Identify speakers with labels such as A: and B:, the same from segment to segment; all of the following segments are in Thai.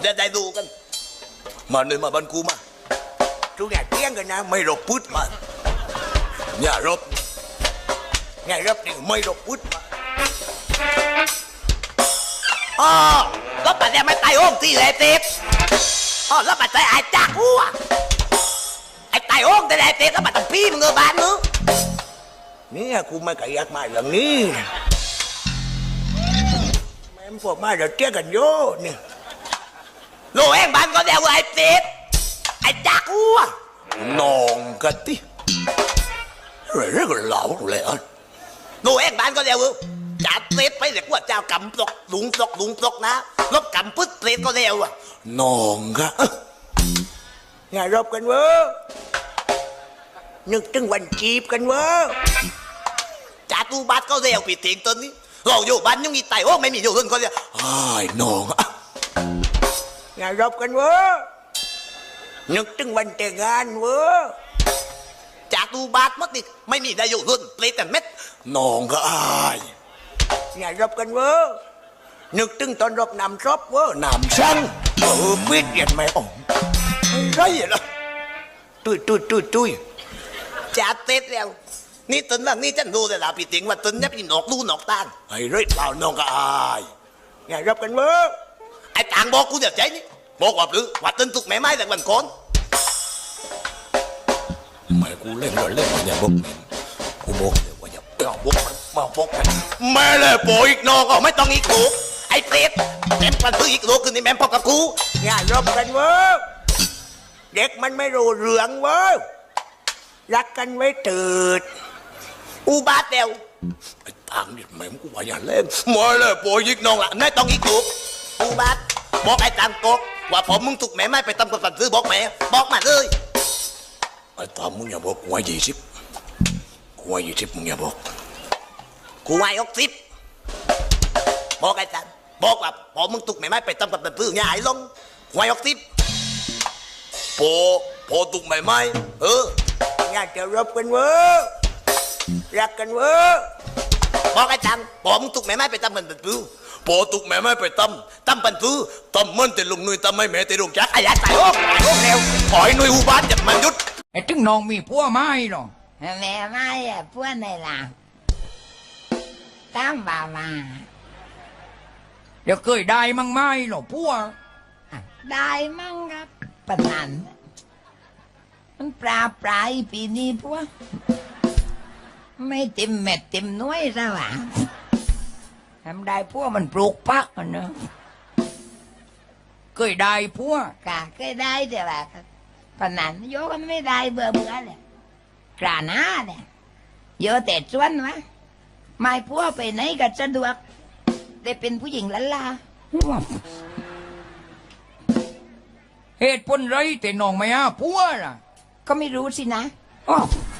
A: เดี๋ยวได้ดูกัน มาเลยมาบันกูมาทุกอย่างเตี้ยงกันนะ ไม่รบพุทธมาอย่ารบอย่ารบนี่ไม่รบพุทธมาอ๋อรบปัดเนี่ยไม่ตายโอ้งที่เลยติดอ๋อรบปัดใจไอ้จากกูอะไอ้ตายโอ้งแต่ไอ้ติดแล้วปัดต้องพี่มึงเงอบ้านมึงเนี่ยกูไม่กระยักมาอย่างนี้แม่งพวกมาเดี๋ยวเตี้ยกันโยเนี่ย โลเองบ้านก็เดี๋ยวไอ้ติดไอ้จักกูอะนองกันติเรื่องเรื่องเหล่าเลยอะโลเองบ้านก็เดี๋ยวจัดติดไปเด็กว่าเจ้ากำตกหลุงตกหลุงตกนะลบกำปึ๊ดติดก็เดี๋ยวอะนองกะอย่ารบกันเว้อนึกถึงวันจีบกันเว้อจ่าตูบัดก็เร็วปีเตียงตอนนี้เราอยู่บ้านยังมีไต่โอ้ไม่มีอยู่คนก็เดียวอ้ายน้อง อย่ารบกันเว้อนึกถึงวันแต่งงานเว้อจ่าตูบัดมัดนี่ไม่มีได้อยู่คนเปลแต่เม็ดน้องก็อายอย่ารบกันเว้อนึกถึงตอนรบนำซบเว้อนำช่างเออปิดเรียนไม่ออกไรล่ะตุ้ยตุ้ยตุ้ยตุ้ยจัดเสร็จแล้วนี่ตนนั่งนี่ฉันรู้เลยล่ะพี่ติงว่าตนเนี่ยพี่หนอกลูหนอกตานไอ้เรื่อยเปล่าน้องก็อายอย่ารบกันเมื่อไอ้ต่างบอกกูเดี๋ยวใจนี่ บอกว่าหรือว่าตนตุกแม่ไม้แต่วันก่อนไม่กูเล่นเลยเล่นมาอย่าบอกกูบอกเดี๋ยวว่าอย่าเอาบอกมันมาบอกกันแม่เลยโปอีกน้องก็ไม่ต้องอีกกูไอ้เปรตแม่งปันพื้อีกลูกคือนี่แม่งพอกับกูอย่ารบกันเว้อเด็กมันไม่รู้เรื่องเว้ยรักกันไว้เถิดอุบาทเดียวไอ้ต่างนี่แม่งกูว่าอย่าเล่นมาเลยโปรยิกน้องละนายต้องอีกถูกอุบาทบอกไอ้ต่างกก ว่าผมมึงถูกแม่ไม่ไปตำกับสันซื้อบอกแม่บอกมาเลยไอ้ต่างมึงอย่าบอกกูว่ายี่สิบกูว่ายี่สิบมึงอย่าบอกกูว่าหกสิบบอกไอ้ต่างบอกว่าผมมึงถูกแม่ไม่ไปตำกับสันซื้ออย่าหายลงกูว่าหกสิบพอพอตุกใหม่ไหมเอออยากจะรบกันเว้อรักกันเว้อ บอกไอ้จังพอมึงตุกใหม่ไหมไปตำมันเป็นปื้อพอตุกแม่ไม่ไปตำตำปันปื้อตำมันแต่ลุงนุยตำไม่แม่แต่ลุงจักไอ้ยัดใส่โอ้ตายโอ้เร็วปล่อยนุยอุบาทจับมันยุด
B: ไอ้ถึงน้องมีผัวไม้หรอ
C: แม่ไม่อะพวไหนล่ะตามบ่าวมา
B: เดี๋ยวเคยได้มั่งไม้หรอผัวะ
C: ได้มั่งครับปนันมันปลาปลายปีนี้พว ไม่เต็มเม็ดเต็มหน้วยซะวะทำได้พวกมันปลูกปักอะเนอะ
B: เคยได้ผัว
C: กะเคยได้แต่ว่าปะนันโยกันไม่ได้เบื่อเบื่อเลยกราหน้าเนี่ยโยแต่ชวนวะไม่พวกไปไหนก็สะดวกได้เป็นผู้หญิงละลา
B: เหตุผลไรแต่น้องไม่อาผัวล่ะ
C: ก็ไม่รู้สินะ
B: อ้าว
C: กี่กรานเบื่อ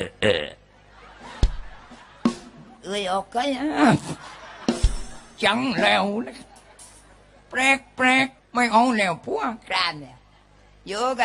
C: เหมือนเป็นกรานเอาเด้ออเด้อแต่ฉันเล่งตรงๆไม่ใช่ว่าเล่งจำนวนน่ะจำโยเอ็นก้อยมันเรียนเลยจนหลัง
B: แล้วแปลกแปลกไม่เอาแล้วพว
C: กรานเนี่ยโยกัน